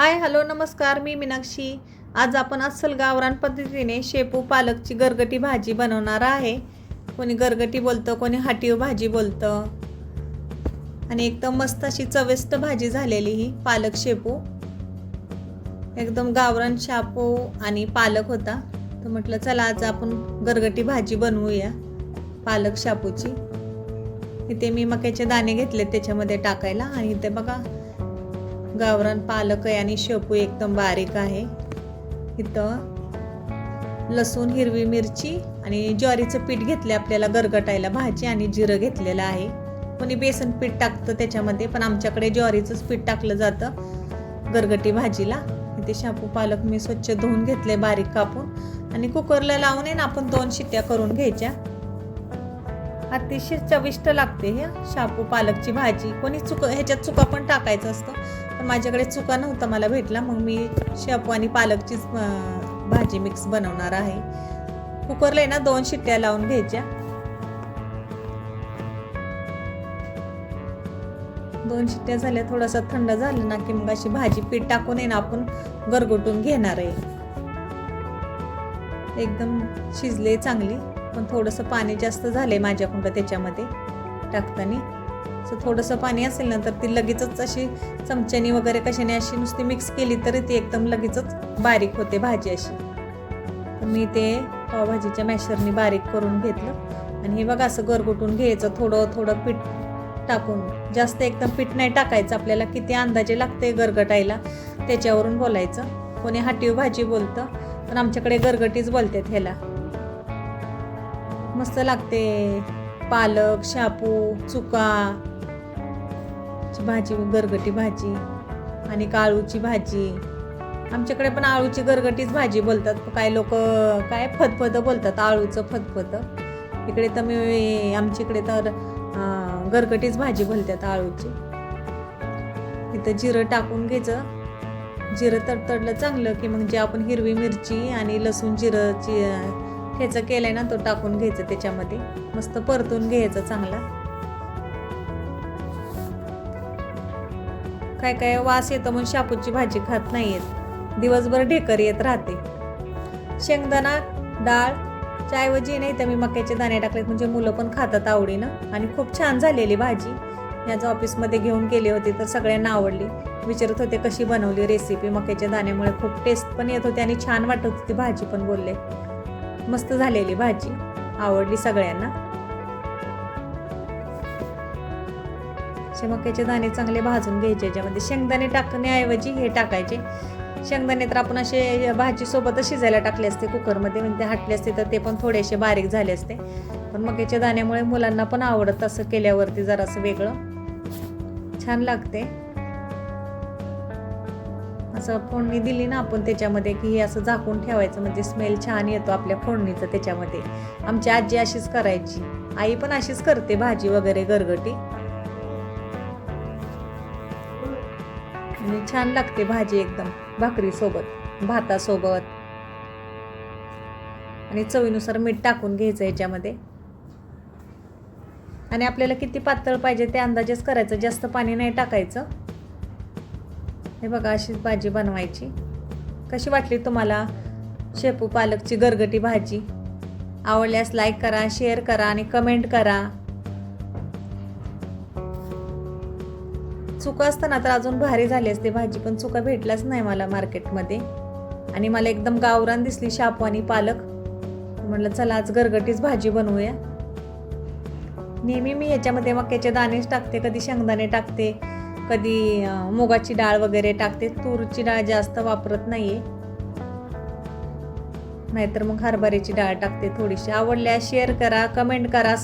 Hi hello नमस्कार मी मीनाक्षी. आज आपण अस्सल गावरान पद्धतीने शेपू पालकची गरगटी भाजी बनवणार आहे. कोणी गरगटी बोलतं कोणी हाटीव भाजी बोलतं. आणि एकदम मस्त अशी चविष्ट भाजी झालेली ही पालक शेपू. एकदम गावरान शापू आणि पालक होता. तर म्हटलं चला आज आपण गरगटी भाजी बनवूया पालक शापूची. इथे मी मक्याचे दाणे घेतले त्याच्यामध्ये टाकायला. आणि इथे बघा गावरान पालक आहे आणि शेपू एकदम बारीक आहे. इथं लसूण हिरवी मिरची आणि ज्वारीचं पीठ घेतलं आपल्याला गरगटायला भाजी आणि जिरं घेतलेलं आहे. कोणी बेसन पीठ टाकतं त्याच्यामध्ये पण आमच्याकडे ज्वारीचंच पीठ टाकलं जातं गरगटी भाजीला. इथे शापू पालक मी स्वच्छ धुवून घेतले बारीक कापून. आणि कुकरला लावून आहे ना आपण दोन शिट्ट्या करून घ्यायच्या. अतिशय चविष्ट लागते हे. शापू पालकची भाजी. कोणी चुक ह्याच्यात चुका पण टाकायचं असतं. पण माझ्याकडे चुका नव्हता मला भेटला. मग मी शापू आणि पालकचीच भाजी मिक्स बनवणार आहे. कुकरला आहे ना दोन शिट्ट्या लावून घ्यायच्या. दोन शिट्ट्या झाल्या. थोडासा थंड झालं ना की मग अशी भाजी पीठ टाकून आहे ना आपण गरगोटून घेणार आहे. एकदम शिजले चांगली. पण थोडंसं पाणी जास्त झालंय माझ्याकडं त्याच्यामध्ये टाकताना. सो थोडंसं पाणी असेल ना तर ती लगेचच अशी चमच्यानी वगैरे कशाने अशी नुसती मिक्स केली तरी ती एकदम लगेचच बारीक होते भाजी अशी. मी ते पावभाजीच्या मॅशरनी बारीक करून घेतलं. आणि हे बघा असं गरगुटून घ्यायचं थोडं थोडं पीठ टाकून. जास्त एकदम पीठ नाही टाकायचं आपल्याला किती अंदाजे लागते गरगटायला त्याच्यावरून बोलायचं. कोणी हाटीव भाजी बोलतं पण आमच्याकडे गरगटीच बोलतात ह्याला. मस्त लागते. पालक शापू चुका भाजी गरगटी भाजी आणि काळूची भाजी. आमच्याकडे पण आळूची गरगटीच भाजी बोलतात. काय लोक काय फतफत बोलतात आळूचं फतफत. इकडे तर मी आमच्याकडे तर गरगटीच भाजी बोलतात आळूची. इथं जिरं टाकून घ्यायचं. जिरं तडतडलं चांगलं की मग जे आपण हिरवी मिरची आणि लसूण जिरंची ह्याचं ठेचा आहे ना तो टाकून घ्यायचं त्याच्यामध्ये. मस्त परतून घ्यायचं चांगला. काय काय वास येतो म्हणून शापूची भाजी खात नाहीयेत. दिवसभर ढेकर येत राहते. शेंगदाणा डाळ ऐवजी नाही तर मी मक्याचे दाणे टाकलेत म्हणजे मुलं पण खातात आवडीनं. आणि खूप छान झालेली भाजी. याचं ऑफिसमध्ये घेऊन गेले होते तर सगळ्यांना आवडली. विचारत होते कशी बनवली रेसिपी मक्याच्या दाण्यामुळे खूप टेस्ट पण येत होते आणि छान वाटत होती भाजी पण बोलले. मस्त झालेली भाजी. आवडली सगळ्यांना. असे मक्याचे दाणे चांगले भाजून घ्यायचे याच्यामध्ये शेंगदाणे टाकण्याऐवजी हे टाकायचे. शेंगदाणे तर आपण असे भाजीसोबतच शिजायला टाकले असते कुकरमध्ये म्हणजे हाटले असते तर ते पण थोडेसे बारीक झाले असते. पण मक्याच्या दाण्यामुळे मुलांना पण आवडत असं केल्यावरती जरासं वेगळं. छान लागते. असं फोडणी दिली ना आपण त्याच्यामध्ये की हे असं झाकून ठेवायचं म्हणजे स्मेल छान येतो आपल्या फोडणीचं त्याच्यामध्ये. आमची आजी अशीच करायची. आई पण अशीच करते भाजी वगैरे गरगटी आणि छान लागते भाजी एकदम भाकरीसोबत भातासोबत. आणि चवीनुसार मीठ टाकून घ्यायचं याच्यामध्ये. आणि आपल्याला किती पातळ पाहिजे ते अंदाजेच करायचं जास्त पाणी नाही टाकायचं. हे बघा अशीच भाजी बनवायची. कशी वाटली तुम्हाला शेपू पालकची गरगटी भाजी? आवडल्यास लाईक करा शेअर करा आणि कमेंट करा. चुका असताना तर अजून भारी झाली असते भाजी पण चुका भेटलाच नाही मला मार्केटमध्ये. आणि मला एकदम गावरान दिसली शापू आणि पालक. म्हटलं चला आज गरगटीच भाजी बनवूया. नेहमी मी ह्याच्यामध्ये मक्याचे दाणेच टाकते कधी शेंगदाणे टाकते कधी मुगाची डाळ वगैरे टाकते. तूरची डाळ जास्त वापरत नाहीये. नाहीतर मग हरभऱ्याची डाळ टाकते थोडीशी. आवडल्यास शेअर करा कमेंट करा